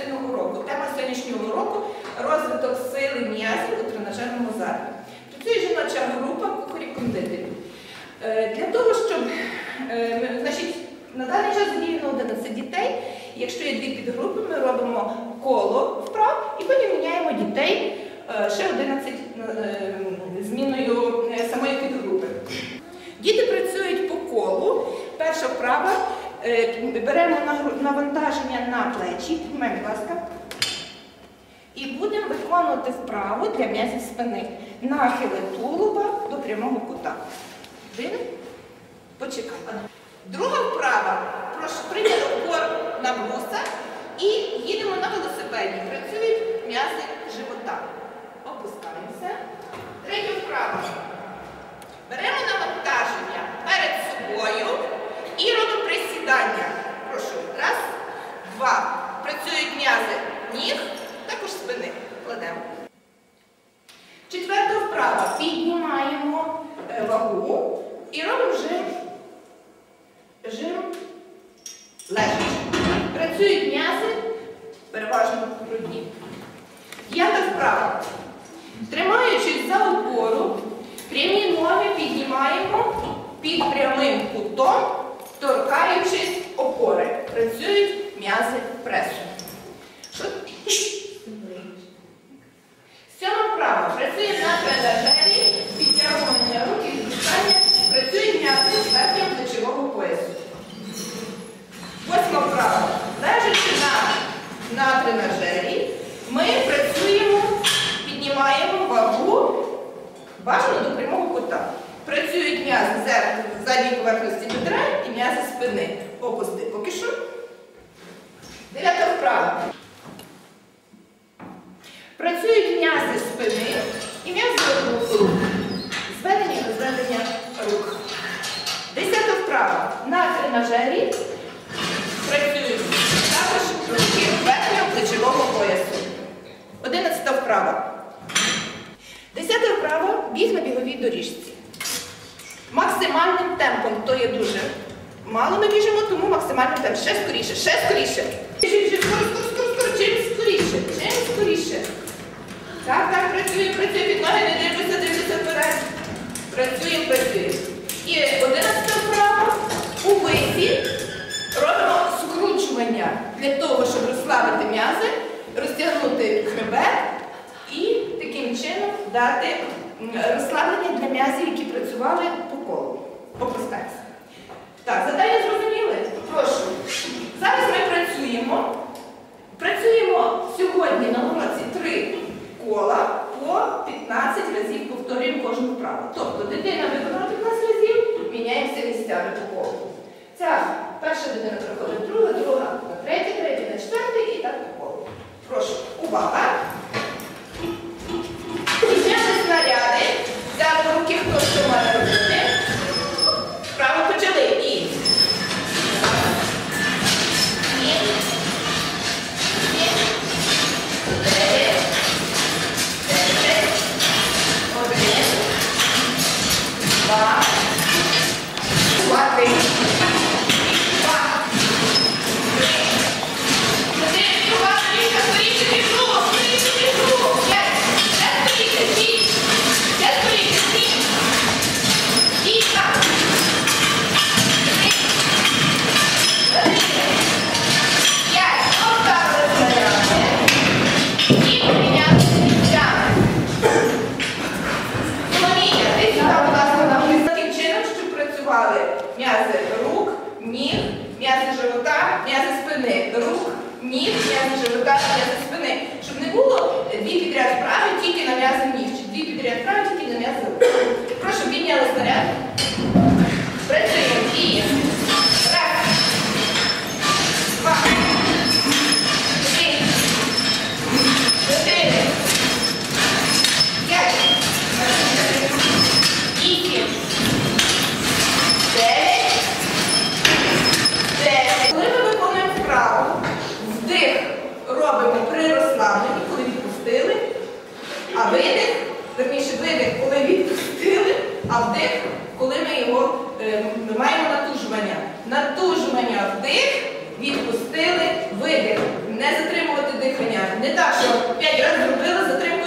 сьогоднішнього року. Тема сьогоднішнього року розвиток сили м'язів у тренажерному залі. Працює жіноча група кухарів кондитерів. Е, Для того, щоб е, значить, на даний час задіяно 11 дітей. Якщо є дві підгрупи, ми робимо коло вправ і потім міняємо дітей е, ще 11 е, зміною самої підгрупи. Діти працюють по колу. Перша вправа. Е, Беремо навантаження на плечі, піднімаємо, будь ласка. І будемо виконувати вправу для м'язів спини. Нахили тулуба до прямого кута. Один. Почекай. Друга вправа. Прошу прийняти опор на бруса і їдемо на велосипеді. Працюють м'язи живота. Опускаємося. Третя вправа. Беремо навантаження перед собою і робимо присідання. Прошу. Раз, два. Працюють м'язи ніг, також спини. Кладемо. Четверта вправа. Піднімаємо е, вагу і робимо жим. Жим лежачи. Працюють м'язи, переважно грудні. П'ята вправа. Тримаючись за опору, прямі ноги піднімаємо під прямим кутом, торкаючись опори. Працюють м'язи пресу. Що? Сьома вправа. Працює на тренажері, підтягування рук і відпускання. Працюють м'язи верхнього плечового поясу. Восьма вправа. Лежачи на, на тренажері, ми працюємо, піднімаємо вагу бажано до прямого кута. Працюють м'язи задньої поверхності бедра і м'язи спини. Опусти поки що. Дев'ята вправа. Працюють м'язи спини і м'язи рук. Зведення і розведення рук. Десята вправа. На тренажері працюють також руки верхнього плечового поясу. Одинадцята вправа. Десята вправа біг на біговій доріжці. Максимальним темпом, то є дуже мало ми біжимо, тому максимальним темпом. Ще скоріше, ще скоріше. Чим скоріше, чим скоріше. Так, так, працюємо, працюємо, під ноги, не дивлюся, дивлюся вперед. Працюємо, працюємо. І одинадцята вправа у висі робимо скручування для того, щоб розслабити м'язи, розтягнути хребет чином дати розслаблення для м'язів, які працювали по колу. по простеці. Так, задання зрозуміли? Прошу. Зараз ми працюємо. Працюємо сьогодні на уроці три кола по 15 разів повторюємо кожну вправу. Тобто спини. Рук, ніг, м'язи живота, м'язи спини. Щоб не було дві підряд вправи тільки на м'язи ніг, чи дві підряд вправи тільки на м'язи рук. Прошу, підняли снаряд. Працюємо. І раз, два, три, чотири, п'ять, вісім, дев'ять, десять. Коли ми виконуємо вправу, вдих робимо при розслабленні, коли відпустили, а видих, верніше видих, коли відпустили, а вдих, коли е, ми маємо натужування. Натужування вдих, відпустили, видих. Не затримувати дихання. Не так, що 5 разів зробили, затримкою